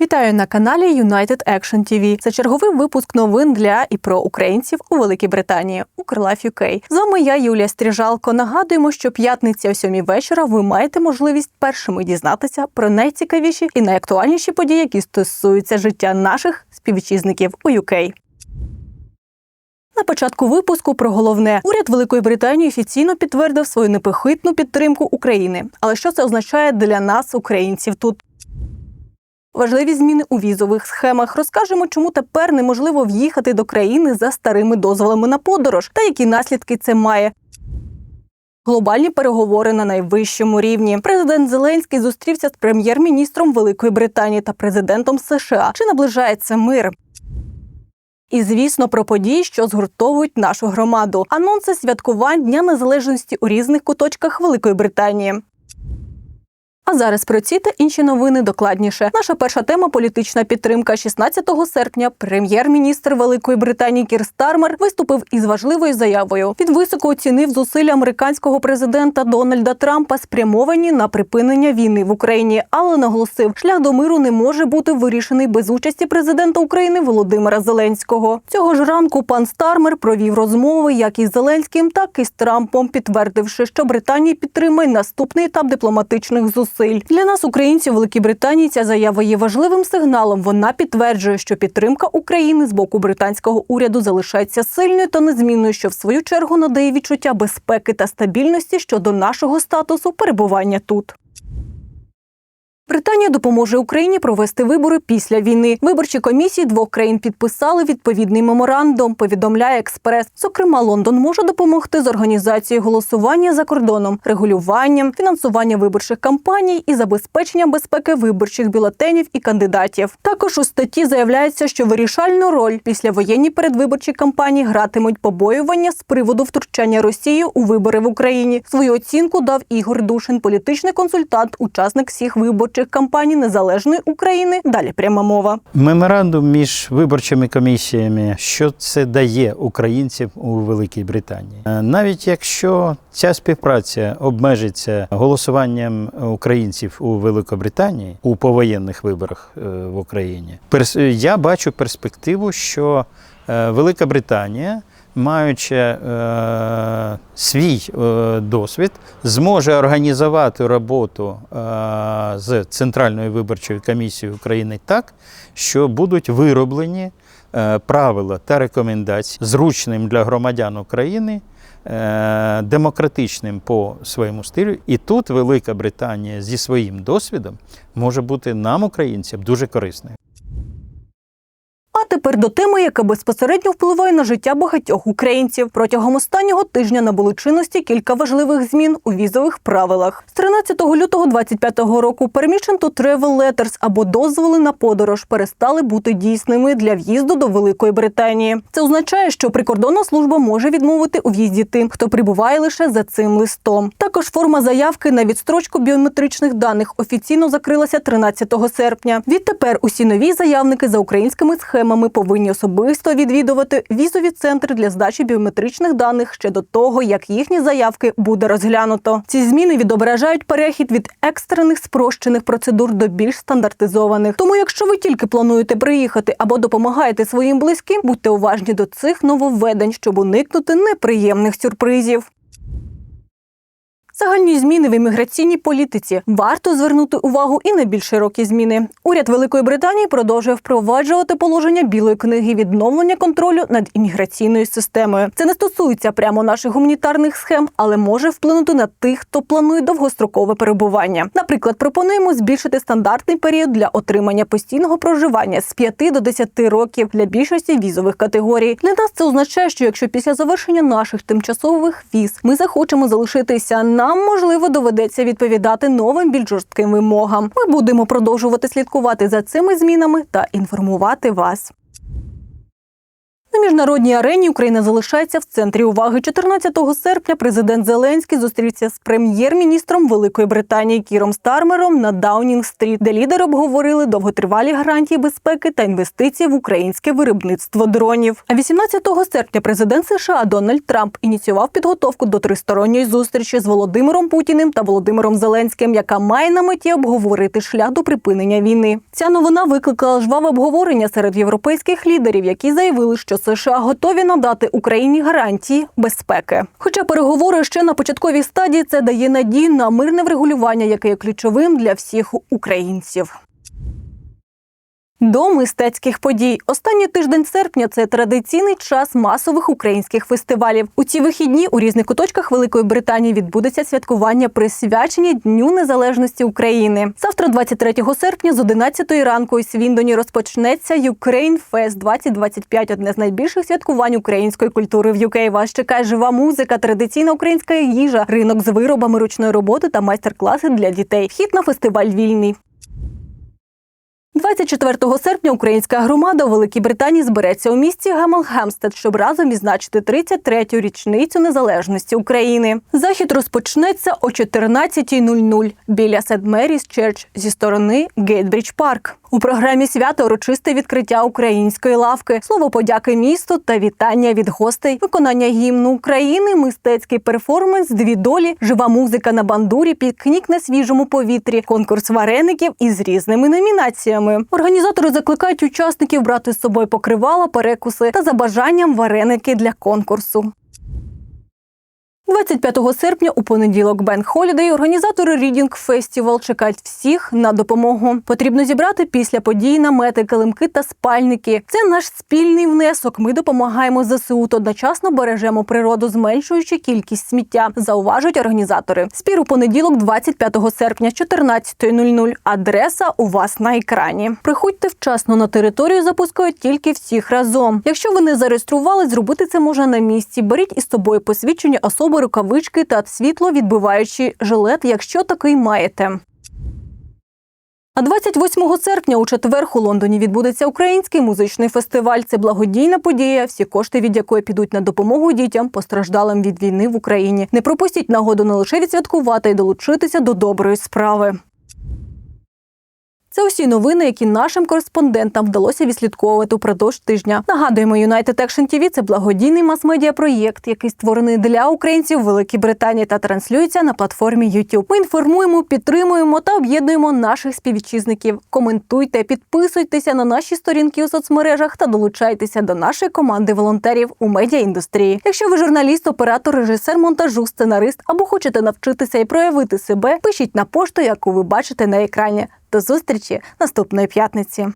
Вітаю на каналі United Action TV. Це черговий випуск новин для і про українців у Великій Британії у Крилаф UK. З вами я, Юлія Стріжалко. Нагадуємо, що п'ятниця о сьомій вечора ви маєте можливість першими дізнатися про найцікавіші і найактуальніші події, які стосуються життя наших співвітчизників у UK. На початку випуску про головне уряд Великої Британії офіційно підтвердив свою непохитну підтримку України. Але що це означає для нас, українців, тут? Важливі зміни у візових схемах. Розкажемо, чому тепер неможливо в'їхати до країни за старими дозволами на подорож та які наслідки це має. Глобальні переговори на найвищому рівні. Президент Зеленський зустрівся з прем'єр-міністром Великої Британії та президентом США. Чи наближається мир? І звісно, про події, що згуртовують нашу громаду. Анонси святкувань Дня Незалежності у різних куточках Великої Британії. А зараз про ці та інші новини докладніше. Наша перша тема політична підтримка. 16 серпня прем'єр-міністр Великої Британії Кір Стармер виступив із важливою заявою. Він високо оцінив зусилля американського президента Дональда Трампа, спрямовані на припинення війни в Україні, але наголосив, шлях до миру не може бути вирішений без участі президента України Володимира Зеленського. Цього ж ранку пан Стармер провів розмови як із Зеленським, так і з Трампом, підтвердивши, що Британія підтримує наступний етап дипломатичних зусиль. Для нас, українців, Великій Британії, ця заява є важливим сигналом. Вона підтверджує, що підтримка України з боку британського уряду залишається сильною та незмінною, що в свою чергу надає відчуття безпеки та стабільності щодо нашого статусу перебування тут. Британія допоможе Україні провести вибори після війни. Виборчі комісії двох країн підписали відповідний меморандум. Повідомляє експрес. Зокрема, Лондон може допомогти з організацією голосування за кордоном, регулюванням, фінансуванням виборчих кампаній і забезпеченням безпеки виборчих бюлетенів і кандидатів. Також у статті заявляється, що вирішальну роль після воєнні передвиборчі кампанії гратимуть побоювання з приводу втручання Росії у вибори в Україні. Свою оцінку дав Ігор Душин, політичний консультант, учасник всіх виборчих кампаній незалежної України. Далі пряма мова. Меморандум між виборчими комісіями, що це дає українцям у Великій Британії. Е, Навіть якщо ця співпраця обмежиться голосуванням українців у Великобританії у повоєнних виборах е, в Україні, я бачу перспективу, що е, Велика Британія. Маючи е, свій е, досвід, зможе організувати роботу е, з Центральною виборчою комісією України так, що будуть вироблені е, правила та рекомендації зручним для громадян України, е, демократичним по своєму стилю. І тут Велика Британія зі своїм досвідом може бути нам, українцям, дуже корисною. А тепер до теми, яка безпосередньо впливає на життя багатьох українців. Протягом останнього тижня набули чинності кілька важливих змін у візових правилах. З 13 лютого 2025 року Permission to Travel Letters або дозволи на подорож перестали бути дійсними для в'їзду до Великої Британії. Це означає, що прикордонна служба може відмовити у в'їзді тим, хто прибуває лише за цим листом. Також форма заявки на відстрочку біометричних даних офіційно закрилася 13 серпня. Відтепер усі нові заявники за українськими схемами повинні особисто відвідувати візові центри для здачі біометричних даних ще до того, як їхні заявки буде розглянуто. Ці зміни відображають перехід від екстрених спрощених процедур до більш стандартизованих. Тому, якщо ви тільки плануєте приїхати або допомагаєте своїм близьким, будьте уважні до цих нововведень, щоб уникнути неприємних сюрпризів. Загальні зміни в імміграційній політиці варто звернути увагу і на більш широкі зміни. Уряд Великої Британії продовжує впроваджувати положення білої книги відновлення контролю над імміграційною системою. Це не стосується прямо наших гуманітарних схем, але може вплинути на тих, хто планує довгострокове перебування. Наприклад, пропонуємо збільшити стандартний період для отримання постійного проживання з 5 до 10 років для більшості візових категорій. Для нас це означає, що якщо після завершення наших тимчасових віз ми захочемо залишитися на нам можливо доведеться відповідати новим більш жорстким вимогам. Ми будемо продовжувати слідкувати за цими змінами та інформувати вас. На міжнародній арені Україна залишається в центрі уваги. 14 серпня президент Зеленський зустрівся з прем'єр-міністром Великої Британії Кіром Стармером на Даунінг-стріт, де лідери обговорили довготривалі гарантії безпеки та інвестиції в українське виробництво дронів. А 18 серпня президент США Дональд Трамп ініціював підготовку до тристоронньої зустрічі з Володимиром Путіним та Володимиром Зеленським, яка має на меті обговорити шлях до припинення війни. Ця новина викликала жваве обговорення серед європейських лідерів, які заявили, що США готові надати Україні гарантії безпеки. Хоча переговори ще на початковій стадії це дає надію на мирне врегулювання, яке є ключовим для всіх українців. До мистецьких подій останній тиждень серпня це традиційний час масових українських фестивалів. У ці вихідні у різних куточках Великої Британії відбудеться святкування присвячені Дню Незалежності України. Завтра, 23 серпня, з 11 ранку у Свіндоні розпочнеться Ukraine Fest 2025 – одне з найбільших святкувань української культури в UK. Вас чекає жива музика, традиційна українська їжа, ринок з виробами ручної роботи та майстер-класи для дітей. Вхід на фестиваль вільний. 24 серпня українська громада у Великій Британії збереться у місті Гемелгемстед, щоб разом відзначити 33-ю річницю незалежності України. Захід розпочнеться о 14.00 біля Сент Меріс Черч зі сторони Гейтбрідж Парк. У програмі свята урочисте відкриття української лавки, слово подяки місту та вітання від гостей, виконання гімну України, мистецький перформанс, дві долі, жива музика на бандурі, пікнік на свіжому повітрі, конкурс вареників із різними номінаціями. Організатори закликають учасників брати з собою покривала, перекуси та за бажанням вареники для конкурсу. 25 серпня у понеділок Бенк Холідей організатори Reading Festival чекають всіх на допомогу. Потрібно зібрати після події намети, килимки та спальники. Це наш спільний внесок. Ми допомагаємо ЗСУ та одночасно бережемо природу, зменшуючи кількість сміття. Зауважують організатори. Спір у понеділок, 25 серпня, 14.00. Адреса у вас на екрані. Приходьте вчасно на територію. Запускають тільки всіх разом. Якщо ви не зареєстрували, зробити це можна на місці. Беріть із собою посвідчення особи, рукавички та світло відбиваючий жилет, якщо такий маєте. А 28 серпня у четвер у Лондоні відбудеться український музичний фестиваль. Це благодійна подія, всі кошти від якої підуть на допомогу дітям, постраждалим від війни в Україні. Не пропустіть нагоду не лише відсвяткувати й долучитися до доброї справи. Це усі новини, які нашим кореспондентам вдалося відслідковувати упродовж тижня. Нагадуємо, United Action TV – це благодійний мас-медіа проєкт, який створений для українців в Великій Британії та транслюється на платформі YouTube. Ми інформуємо, підтримуємо та об'єднуємо наших співвітчизників. Коментуйте, підписуйтеся на наші сторінки у соцмережах та долучайтеся до нашої команди волонтерів у медіаіндустрії. Якщо ви журналіст, оператор, режисер монтажу, сценарист або хочете навчитися і проявити себе, пишіть на пошту, яку ви бачите на екрані. До зустрічі наступної п'ятниці.